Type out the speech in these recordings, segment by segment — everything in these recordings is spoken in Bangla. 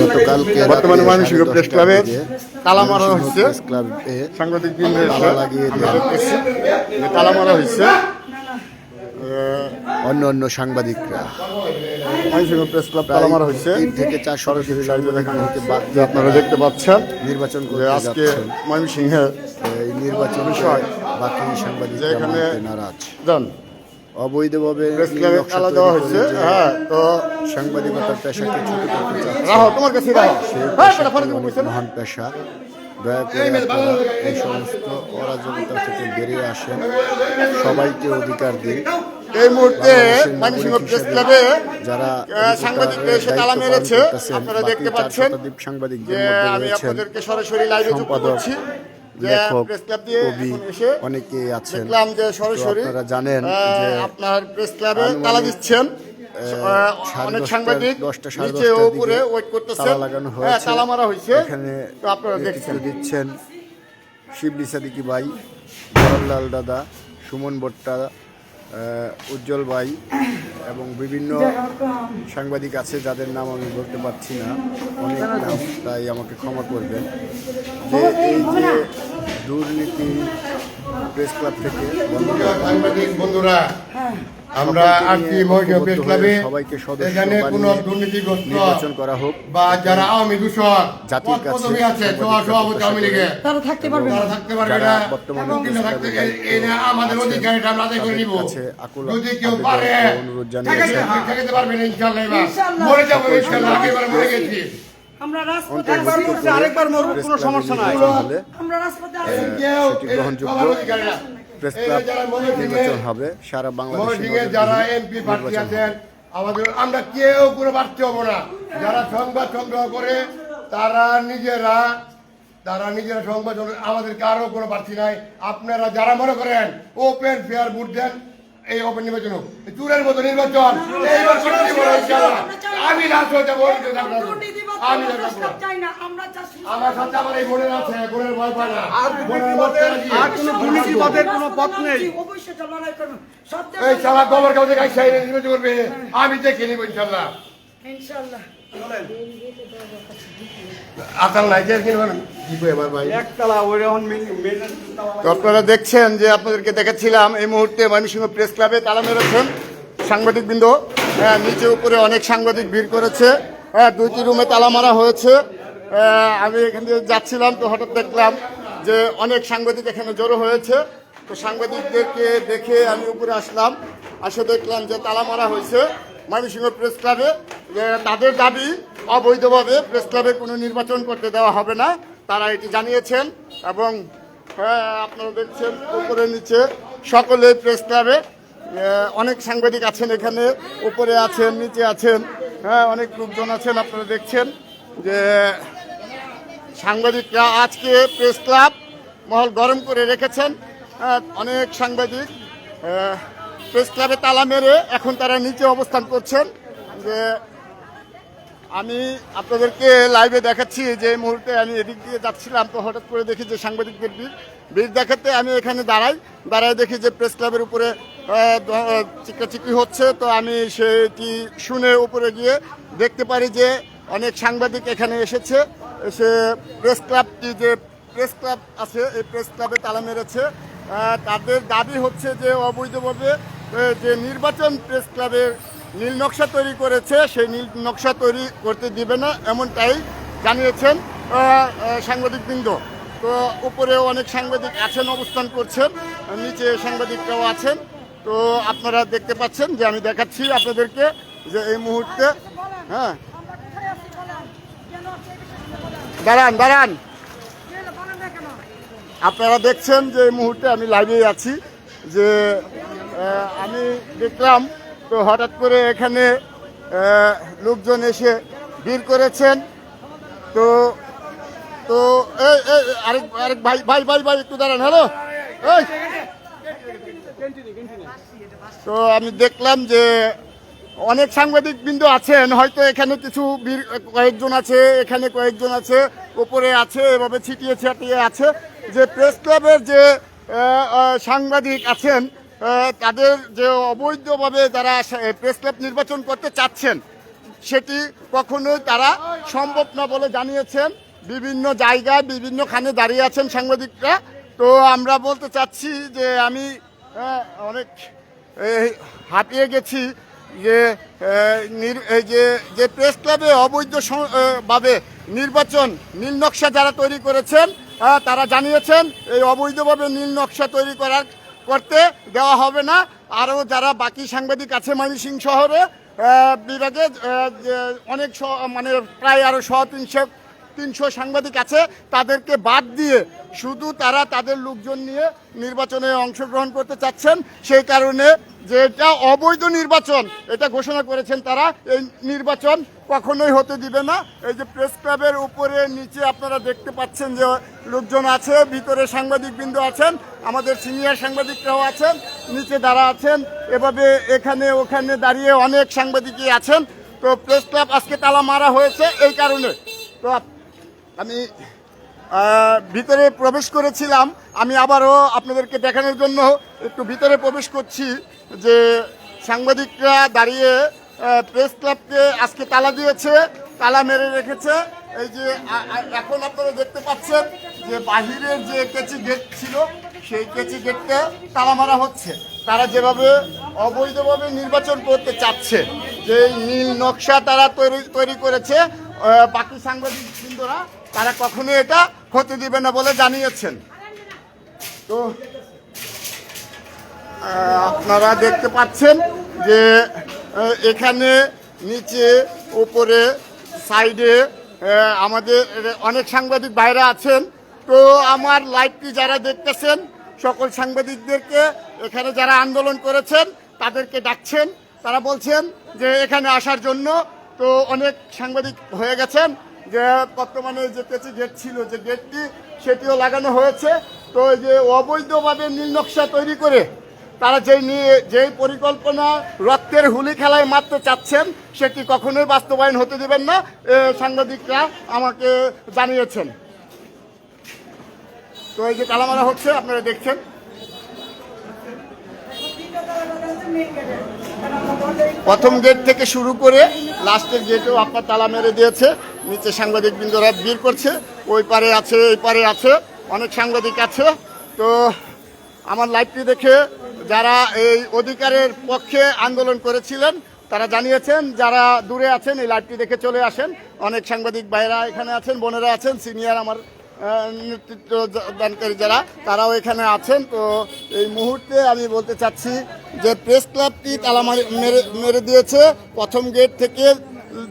গতকালকে বর্তমানে সাড়ে প্রেস ক্লাবে তালা মারা হচ্ছে। ক্লাবে সাংবাদিক তালা লাগিয়ে দেওয়া। তালা মারা হয়েছে। অন্য অন্য সাংবাদিকরা। ময়মনসিংহ প্রেস ক্লাব তালা মারা হয়েছে। তিন থেকে চার সরাসরি এখান বাদ যে আপনারা দেখতে পাচ্ছেন নির্বাচন যে করতে আজকে ময়মনসিংহে এই নির্বাচন বিষয়। বাকি সাংবাদিকরা এখানে নারাজ। অবৈধভাবে দেওয়া হয়েছে হ্যাঁ তো সাংবাদিকতার পেশাকে ছোট করতে চাচ্ছে। হ্যাঁ মহান পেশা। দয়া করে এই সমস্ত অরাজকতা থেকে বেরিয়ে আসেন। সবাইকে অধিকার দিন। এই মুহূর্তে ময়মনসিংহ প্রেস ক্লাবে যারা আহ, সাংবাদিকরা এসে তালা মেরেছে আপনারা দেখতে পাচ্ছেন সাংবাদিকদের যে আমি আপনাদেরকে সরাসরি লাইভে যুক্ত করছি। লেখক কবি অনেকেই আছেন। দেখলাম যে সরাসরি আপনারা জানেন যে আপনার প্রেস ক্লাবে তালা দিচ্ছেন। অনেক সাংবাদিক নিচে উপরে ওয়েট করতেছেন। তালা লাগানো হ্যাঁ হয়েছে। তালা মারা হয়েছে। এখানে তো আপনারা দেখছেন। দিচ্ছেন। শিবলি সাদিকি ভাই জওয়াহরলাল দাদা সুমন ভট্টা উজ্জ্বল ভাই এবং বিভিন্ন সাংবাদিক আছে যাদের নাম আমি বলতে পারছি না। অনেক নাম তাই আমাকে ক্ষমা করবেন। যে এই যে দুর্নীতি প্রেস ক্লাব থেকে সাংবাদিক বন্ধুরা আমরা আজকে মহিলা প্রেস ক্লাবে সবাইকে সদস্য এখানে কোনো দুর্নীতিগ্রস্ত নির্বাচন করা হোক। বা যারা আওয়ামী দূষণ জাতির কাছে পদবী আছে সভা সভাপতি আওয়ামী লীগে তারা থাকতে পারবে না। থাকতে পারবে না। বর্তমানে থাকতে এ- এ না আমাদের অধিকার এটা আমরা আদায় করে নিব। যদি কেউ পারে অনুরোধ জানিয়েছেন। ঠেকাতে- ঠেকাতে পারবে না ইনশাল্লাহ এবার ইনশাল্লাহ। মরে যাব ইনশাল্লাহ আগেবার মরে গেছি। আমরা রাজপথে একবার আছি। আরেকবার মরুক, কোনো সমস্যা নাই। আমরা রাজপথে আছি। কেউ গ্রহণযোগ্য সবার অধিকার না। প্রেস ক্লাব নির্বাচন হবে সারা বাংলাদেশে যারা এমপি প্রার্থী আছেন আমাদের আমরা কেউ কোনো প্রার্থী হব না যারা সংবাদ সংগ্রহ করে তারা নিজেরা তারা নিজেরা সংবাদ আমাদের কারও কোনো প্রার্থী নাই আপনারা যারা মনে করেন ওপেন ফেয়ার ভোট দেন এই ওপেন নির্বাচন হোক। চুরের মতো নির্বাচন এইবার। আমি লাস্ট হয়ে যাব আমি চাই না। আমরা চাচ্ছি আমার সাথে আমার এই বোনের আছে বোনের ভয় পায় না। বোনের মধ্যে আর কোনো দুর্নীতিবাদের কোনো পথ নেই। অবশ্যই তো লড়াই করবেন সব এই সারা গোবর কাউকে গাইছে নির্বাচন করবে। আমি দেখে নিব ইনশাআল্লাহ আপনারা দেখছেন যে আপনাদেরকে দেখাচ্ছিলাম এই মুহূর্তে ময়মনসিংহ প্রেস ক্লাবে তালা মেরেছেন সাংবাদিকবৃন্দ। হ্যাঁ নিচে উপরে অনেক সাংবাদিক ভিড় করেছে। হ্যাঁ দুইটি রুমে তালা মারা হয়েছে। আমি এখান থেকে যাচ্ছিলাম তো হঠাৎ দেখলাম যে অনেক সাংবাদিক এখানে জড়ো হয়েছে। তো সাংবাদিকদেরকে দেখে আমি উপরে আসলাম। আসে দেখলাম যে তালা মারা হয়েছে ময়মনসিংহ প্রেস ক্লাবে। তাদের দাবি অবৈধভাবে প্রেস ক্লাবে কোনো নির্বাচন করতে দেওয়া হবে না। তারা এটি জানিয়েছেন এবং হ্যাঁ আপনারা দেখছেন উপরে নিচে সকলে প্রেস ক্লাবে। অনেক সাংবাদিক আছেন এখানে, উপরে আছেন, নিচে আছেন। হ্যাঁ অনেক লোকজন আছেন আপনারা দেখছেন যে সাংবাদিকরা আজকে প্রেস ক্লাব মহল গরম করে রেখেছেন। হ্যাঁ, অনেক সাংবাদিক প্রেস ক্লাবে তালা মেরে এখন তারা নিচে অবস্থান করছেন যে আমি আপনাদেরকে লাইভে দেখাচ্ছি যে এই মুহূর্তে আমি এদিক দিয়ে যাচ্ছিলাম তো হঠাৎ করে দেখি যে সাংবাদিকদের ভিড়। ভিড় দেখাতে আমি এখানে দাঁড়াই দাঁড়ায় দেখি যে প্রেস ক্লাবের উপরে চিকাচিকি হচ্ছে, তো আমি সেটি শুনে উপরে গিয়ে দেখতে পারি যে অনেক সাংবাদিক এখানে এসেছে। এসে প্রেস ক্লাবটি যে প্রেস ক্লাব আছে, এই প্রেস ক্লাবে তালা মেরেছে। তাদের দাবি হচ্ছে যে অবৈধভাবে যে নির্বাচন প্রেস ক্লাবের নীল নকশা তৈরি করেছে, সেই নীল নকশা তৈরি করতে দিবে না, এমনটাই জানিয়েছেন সাংবাদিকবৃন্দ। তো উপরেও অনেক সাংবাদিক আছেন, অবস্থান করছেন, নিচে সাংবাদিকরাও আছেন। তো আপনারা দেখতে পাচ্ছেন যে আমি দেখাচ্ছি আপনাদেরকে যে এই মুহূর্তে হ্যাঁ। দাঁড়ান দাঁড়ান। আপনারা দেখছেন যে এই মুহূর্তে আমি লাইভে আছি, যে আমি দেখলাম তো হঠাৎ করে এখানে লোকজন এসে ভিড় করেছেন। তো তো এই, আরেক আরেক ভাই ভাই ভাই ভাই, একটু দাঁড়ান, হ্যালো। এই তো আমি দেখলাম যে অনেক সাংবাদিক বিন্দু আছেন, হয়তো এখানে কিছু কয়েকজন আছে, এখানে কয়েকজন আছে, ওপরে আছে, এভাবে ছিটিয়ে ছিটিয়ে আছে যে প্রেস ক্লাবের যে সাংবাদিক আছেন তাদের যে অবৈধভাবে সা- প্রেস ক্লাব নির্বাচন করতে চাচ্ছেন, সেটি কখনোই তারা সম্ভব না বলে জানিয়েছেন। বিভিন্ন জায়গায় বিভিন্নখানে দাঁড়িয়ে আছেন সাংবাদিকরা। তো আমরা বলতে চাচ্ছি যে আমি আহ, অনেক হাঁপিয়ে গেছি যে এই যে যে প্রেস ক্লাবে অবৈধ ভাবে নির্বাচন নীল নকশা যারা তৈরি করেছেন তারা জানিয়েছেন এই অবৈধভাবে নীল নকশা তৈরি করার করতে দেওয়া হবে না। আরও যারা বাকি সাংবাদিক আছে ময়মনসিংহ শহরে বিভাগে অনেক মানে প্রায় আরও শ তিনশো তিনশো সাংবাদিক আছে, তাদেরকে বাদ দিয়ে শুধু তারা তাদের লোকজন নিয়ে নির্বাচনে অংশগ্রহণ করতে চাচ্ছেন। সেই কারণে যে এটা অবৈধ নির্বাচন, এটা ঘোষণা করেছেন তারা, এই নির্বাচন কখনোই হতে দিবে না। এই যে প্রেস ক্লাবের উপরে, নিচে আপনারা দেখতে পাচ্ছেন যে লোকজন আছে, ভিতরে সাংবাদিকবৃন্দ আছেন, আমাদের সিনিয়র সাংবাদিকরাও আছেন, নিচে দাঁড়া আছেন, এভাবে এখানে ওখানে দাঁড়িয়ে অনেক সাংবাদিকই আছেন। তো প্রেস ক্লাব আজকে তালা মারা হয়েছে এই কারণে। তো আমি ভিতরে প্রবেশ করেছিলাম। আমি আবারও আপনাদেরকে দেখানোর জন্য একটু ভিতরে প্রবেশ করছি যে সাংবাদিকরা দাঁড়িয়ে প্রেস ক্লাবকে আজকে তালা দিয়েছে, তালা মেরে রেখেছে। এই যে এখন আপনারা দেখতে পাচ্ছেন যে বাহিরের যে কেচি গেট ছিল, সেই কেচি গেটটা তালা মারা হচ্ছে। তারা যেভাবে অবৈধভাবে নির্বাচন করতে চাচ্ছে, যে নীল নকশা তারা তৈরি তৈরি করেছে বাকি সাংবাদিক বৃন্দরা তারা কখনো এটা হতে দিবে না বলে জানিয়েছেন। তো আপনারা দেখতে পাচ্ছেন যে এখানে নিচে, উপরে, সাইডে আমাদের অনেক সাংবাদিক বাইরে আছেন। তো আমার লাইভটি যারা দেখতেছেন, সকল সাংবাদিকদেরকে এখানে যারা আন্দোলন করেছেন, তাদেরকে ডাকছেন। তারা বলছেন যে, এখানে আসার জন্য তো অনেক সাংবাদিক হয়ে গেছেন। যে বর্তমানে যে পেঁচি গেট ছিল, যে গেটটি সেটিও লাগানো হয়েছে। তো এই যে অবৈধভাবে নীল নকশা তৈরি করে তারা যেই নিয়ে যেই পরিকল্পনা রক্তের হুলি খেলায় মারতে চাচ্ছেন, সেটি কখনোই বাস্তবায়ন হতে দেবেন না সাংবাদিকরা আমাকে জানিয়েছেন। তো এই যে কালামারা হচ্ছে, আপনারা দেখছেন। প্রথম গেট থেকে শুরু করে লাস্টের গেটেও আপনার তালা মেরে দিয়েছে। নিচে সাংবাদিক বৃন্দরা ভিড় করছে। ওই পারে আছে, এই পারে আছে। অনেক সাংবাদিক আছে। তো আমার লাইভটি দেখে যারা এই অধিকারের পক্ষে আন্দোলন করেছিলেন, তারা জানিয়েছেন, যারা দূরে আছেন, এই লাইভটি দেখে চলে আসেন। অনেক সাংবাদিক ভাইরা এখানে আছেন, বোনেরা আছেন সিনিয়র আমার নেতৃত্ব দানকারী যারা, তারাও এখানে আছেন। তো এই মুহূর্তে আমি বলতে চাচ্ছি যে প্রেস ক্লাবটি তালা মারি- মেরে দিয়েছে প্রথম গেট থেকে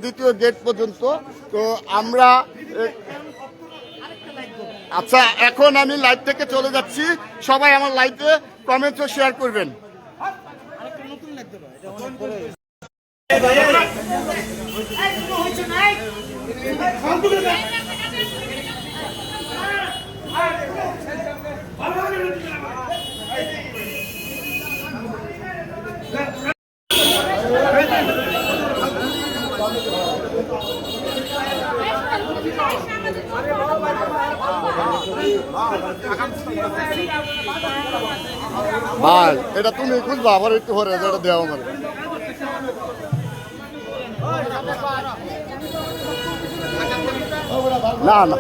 দ্বিতীয় গেট পর্যন্ত তো আমরা আচ্ছা এখন আমি লাইভ থেকে চলে যাচ্ছি সবাই আমার লাইভে কমেন্টস শেয়ার করবেন ভাই এটা তুমি খুঁজবা আবার একটু হরে এটা দেওয়া আমার না না।